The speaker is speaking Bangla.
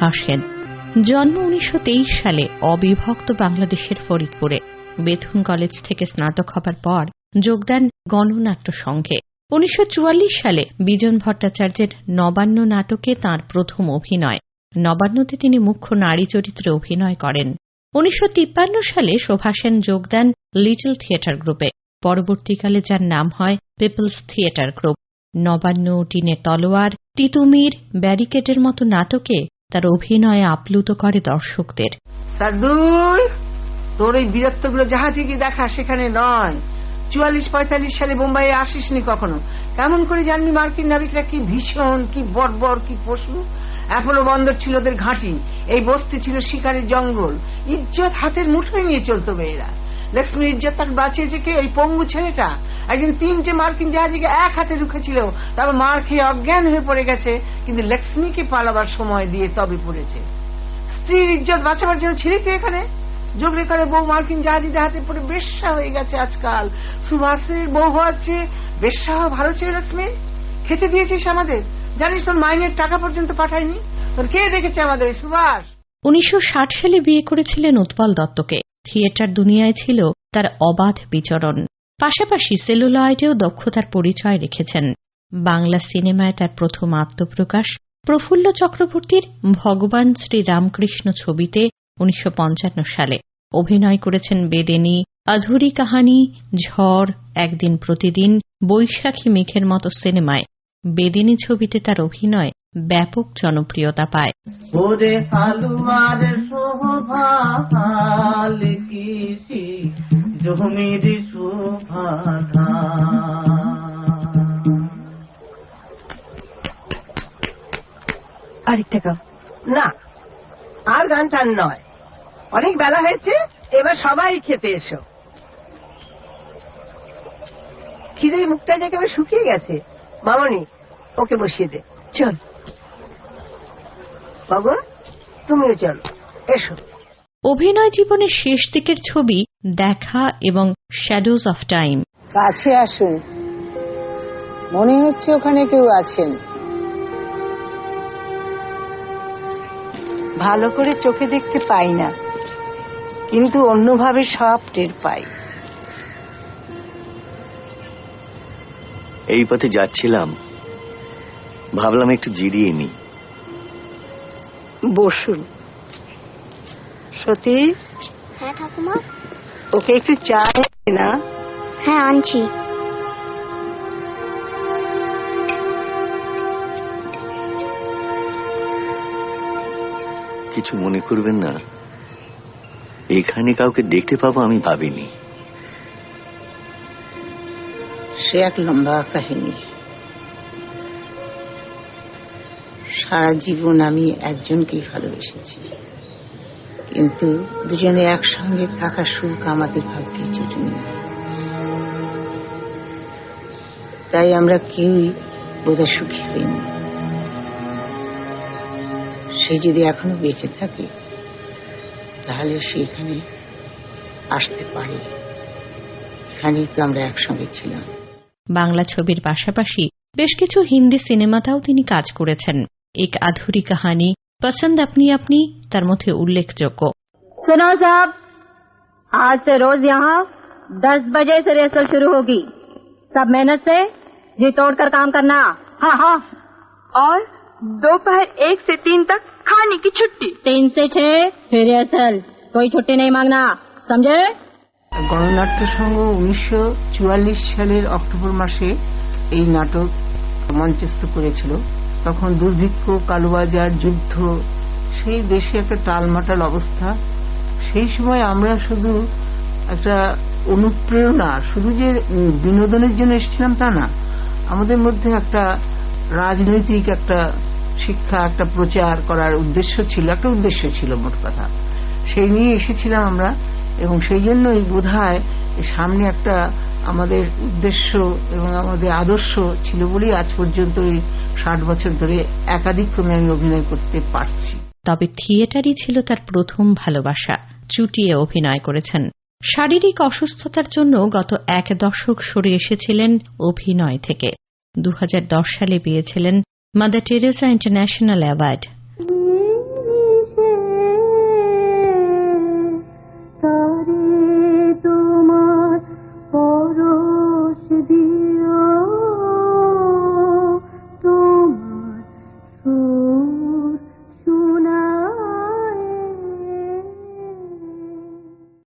শোভা জন্ম উনিশশো তেইশ সালে অবিভক্ত বাংলাদেশের ফরিদপুরে। বেথুন কলেজ থেকে স্নাতক হবার পর যোগদান গণনাট্য সংঘে। উনিশশো চুয়াল্লিশ সালে বিজন ভট্টাচার্যের নবান্ন নাটকে তার প্রথম অভিনয়। নবান্নতে তিনি মুখ্য নারী চরিত্রে অভিনয় করেন। উনিশশো তিপ্পান্ন সালে শোভা সেন যোগ দেন লিটল থিয়েটার গ্রুপে। পরবর্তীকালে যার নাম হয় পিপলস থিয়েটার গ্রুপ। নবান্ন টিনের তলোয়ার, তিতুমির ব্যারিকেডের মতো নাটকে তার অভিনয়ে আপ্লুত করে দর্শকদের। তোর এই বীরত্বগুলো জাহাজে গিয়ে দেখা সেখানে নয়। চুয়াল্লিশ পঁয়তাল্লিশ সালে বোম্বাইয়ে আসিসনি কখনো? কেমন করে জানবি মার্কিন নাবিকরা কি ভীষণ, কি বর্বর, কি পশু? অ্যাপোলো বন্দর ছিল ওদের ঘাঁটি, এই বস্তি ছিল শিকারের জঙ্গল। ইজ্জত হাতের মুঠোয় নিয়ে চলতো মেয়েরা। লক্ষ্মীর ইজ্জত তাকে বাঁচিয়েছে কে? ওই পঙ্গু ছেলেটা। একদিন তিনটে মার্কিন জাহাজকে এক হাতে রুখেছিল তারপর মার খেয়ে অজ্ঞান হয়ে পড়ে গেছে, কিন্তু লক্ষ্মীকে পালাবার সময় দিয়ে তবে পড়েছে। স্ত্রীর ইজ্জত বাঁচাবার জন্য ছিলি এখানে? যোগরে করে বউ মার্কিন জাহাজিদের হাতে পড়ে বেশ্যা হয়ে গেছে আজকাল। সুভাষের বউ হওয়াচ্ছে বেশ্যা হওয়া ভালো ছিল লক্ষ্মী খেতে দিয়েছিস আমাদের? জানিস তোর মাইনের টাকা পর্যন্ত পাঠায়নি? তোর কে দেখেছে আমাদের সুভাষ? উনিশশো ষাট সালে বিয়ে করেছিলেন উৎপল দত্তকে। থিয়েটার দুনিয়ায় ছিল তার অবাধ বিচরণ। পাশাপাশি সেলুলয়েডেও দক্ষতার পরিচয় রেখেছেন। বাংলা সিনেমায় তার প্রথম আত্মপ্রকাশ প্রফুল্ল চক্রবর্তীর ভগবান শ্রীরামকৃষ্ণ ছবিতে উনিশশো পঞ্চান্ন সালে। অভিনয় করেছেন বেদেনী আধুরি কাহানি, ঝড়, একদিন প্রতিদিন, বৈশাখী মেঘের মতো সিনেমায়। বেদিনী ছবিতে তার অভিনয় ব্যাপক জনপ্রিয়তা পায়। জমির শোভা আরেকটা গাও। না আর গান টান নয়। অনেক বেলা হয়েছে এবার সবাই খেতে এসো। খিদে মুখটা যে একেবারে শুকিয়ে গেছে। মামনি ওকে বসিয়ে দে। চল। বাবুন তুমিও চলো। এসো। অভিনয় জীবনের শেষ দিকের ছবি দেখা এবং শ্যাডোজ অফ টাইম কাছে আসুন। মনে হচ্ছে ওখানে কেউ আছেন। ভালো করে চোখে দেখতে পাই না কিন্তু অন্যভাবে সব টের পাই। এই পথে যাচ্ছিলাম ভাবলাম একটু জিরিয়ে নি বসুন। সতী হ্যাঁ ঠাকুমা? ওকে একটু চা না হ্যাঁ আনছি কিছু মনে করবেন না। এখানে কাউকে দেখতে পাবো আমি ভাবিনি। সে এক লম্বা কাহিনী। সারা জীবন আমি একজনকেই ভালোবেসেছি। কিন্তু দুজনে একসঙ্গে থাকা সুখ আমাদের ভাগ্যে জুটেনি তাই আমরা কেউই বোধহয় সুখী হইনি। সে যদি এখনও বেঁচে থাকে, তাহলে সে এখানে আসতে পারে। এখানেই তো আমরা একসঙ্গে ছিলাম। বাংলা ছবির পাশাপাশি বেশ কিছু হিন্দি সিনেমাতেও তিনি কাজ করেছেন। এক আধুরি কাহানি পসন্দ আপনি আপনি তার মধ্যে উল্লেখযোগ্য सुनो साहब आज से रोज यहाँ दस बजे से रेसल शुरू होगी सब मेहनत से जी तोड़ कर काम करना हाँ हाँ और दोपहर एक से तीन तक खाने की छुट्टी तीन से छह फिर रेसल कोई छुट्टी नहीं मांगना समझे গণনাট্য সংঘ উনিশশো সালের অক্টোবর মাসে এই নাটক মঞ্চস্থ করেছিল তখন দুর্ভিক্ষ, কালোবাজার, যুদ্ধ, সেই দেশে একটা টালমাটাল অবস্থা। সেই সময় আমরা শুধু একটা অনুপ্রেরণা, শুধু যে বিনোদনের জন্য এসেছিলাম তা না, আমাদের মধ্যে একটা রাজনৈতিক একটা শিক্ষা, একটা প্রচার করার উদ্দেশ্য ছিল, একটা উদ্দেশ্য ছিল মোট কথা। সেই নিয়ে এসেছিলাম আমরা, এবং সেই জন্যই বোধ সামনে একটা আমাদের উদ্দেশ্য এবং আমাদের আদর্শ ছিল বলেই আজ পর্যন্ত এই ষাট বছর ধরে একাধিক ক্রমে আমি অভিনয় করতে পারছি। তবে থিয়েটারই ছিল তার প্রথম ভালোবাসা, চুটিয়ে অভিনয় করেছেন। শারীরিক অসুস্থতার জন্য গত এক দশক সরে এসেছিলেন অভিনয় থেকে। দু হাজার দশ সালে পেয়েছিলেন মাদার টেরেসা ইন্টারন্যাশনাল অ্যাওয়ার্ড।